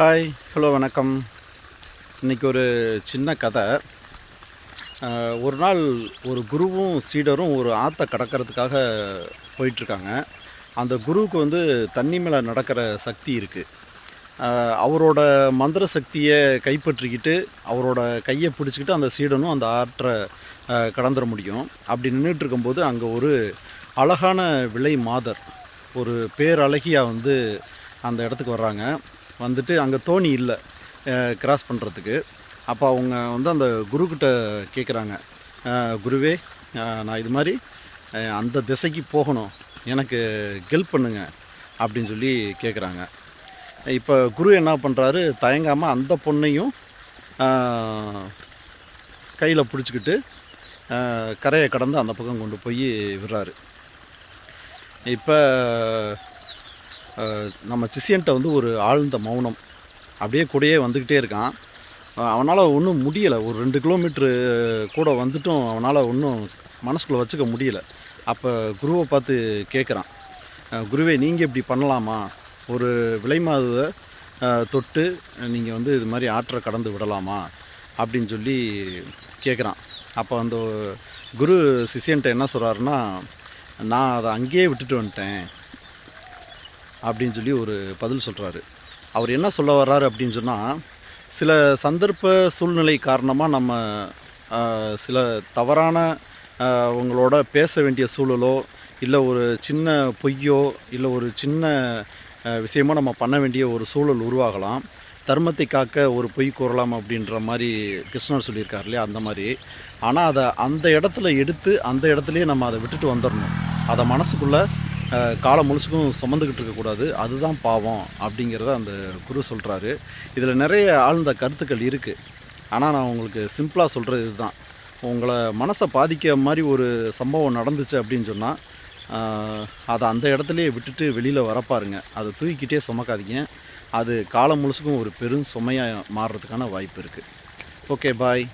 Hi hello வணக்கம். இன்றைக்கி ஒரு சின்ன கதை. ஒரு நாள் ஒரு குருவும் சீடரும் ஒரு ஆற்றை கடக்கிறதுக்காக போயிட்டுருக்காங்க. அந்த குருவுக்கு வந்து தண்ணி மேலே நடக்கிற சக்தி இருக்குது அவரோட மந்திர சக்தியை கைப்பற்றிக்கிட்டு அவரோட கையை பிடிச்சிக்கிட்டு அந்த சீடனும் அந்த ஆற்றை கடந்துட முடியும். அப்படி நின்றுட்டு இருக்கும்போது அங்கே ஒரு அழகான விலை மாதர் ஒரு பேரழகியாக வந்து அந்த இடத்துக்கு வர்றாங்க. வந்துட்டு அங்கே தோணி இல்லை. கிராஸ் பண்ணுறதுக்கு அப்போ அவங்க வந்து அந்த குருக்கிட்ட கேட்குறாங்க குருவே நான் இது மாதிரி அந்த திசைக்கு போகணும். எனக்கு ஹெல்ப் பண்ணுங்க. அப்படின்னு சொல்லி கேட்குறாங்க இப்போ குரு என்ன பண்ணுறாரு தயங்காமல் அந்த பொண்ணையும் கையில் பிடிச்சிக்கிட்டு கரையை கடந்து அந்த பக்கம் கொண்டு போய் விடுறாரு. இப்போ நம்ம சிஷியன்ட்ட வந்து ஒரு ஆழ்ந்த மௌனம். அப்படியே கூடயே வந்துக்கிட்டே இருக்கான். அவனால் ஒன்றும் முடியலை. ஒரு ரெண்டு கிலோமீட்ரு கூட வந்துட்டும் அவனால் ஒன்றும் மனசுக்குள்ளே வச்சுக்க முடியல. அப்போ குருவை பார்த்து கேட்குறான் குருவே நீங்கள் இப்படி பண்ணலாமா? ஒரு விலைமாதுவை தொட்டு நீங்கள் வந்து இது மாதிரி ஆற்றை கடந்து விடலாமா? அப்படின்னு சொல்லி கேட்குறான் அப்போ அந்த குரு சிஷியன்ட்ட என்ன சொல்கிறாருன்னா நான் அதை அங்கேயே விட்டுட்டு வந்துட்டேன். அப்படின்னு சொல்லி ஒரு பதில் சொல்கிறாரு அவர் என்ன சொல்ல வர்றாரு அப்படின்னு சொன்னால் சில சந்தர்ப்ப சூழ்நிலை காரணமாக நம்ம சில தவறான உங்களோட பேச வேண்டிய சூழலோ இல்லை ஒரு சின்ன பொய்யோ இல்லை ஒரு சின்ன விஷயமோ நம்ம பண்ண வேண்டிய ஒரு சூழல் உருவாகலாம். தர்மத்தை காக்க ஒரு பொய் கூறலாம் அப்படின்ற மாதிரி கிருஷ்ணர் சொல்லியிருக்கார் இல்லையா அந்த மாதிரி. ஆனால் அதை அந்த இடத்துல எடுத்து அந்த இடத்துலையே நம்ம அதை விட்டுட்டு வந்துடணும். அதை மனசுக்குள்ளே காலம் முழுசுக்கும் சுமந்துக்கிட்டு இருக்கக்கூடாது. அதுதான் பாவம் அப்படிங்கிறத அந்த குரு சொல்கிறாரு இதில் நிறைய ஆழ்ந்த கருத்துக்கள் இருக்குது ஆனால் நான் உங்களுக்கு சிம்பிளாக சொல்கிறது இதுதான். உங்களை மனசை பாதிக்க மாதிரி ஒரு சம்பவம் நடந்துச்சு அப்படின்னு சொன்னால் அதை அந்த இடத்துலையே விட்டுட்டு வெளியில் வரப்பாருங்க அதை தூக்கிக்கிட்டே சுமக்காதீங்க. அது காலம் முழுசுக்கும் ஒரு பெரும் சுமையாக மாறுறதுக்கான வாய்ப்பு இருக்குது ஓகே பாய்.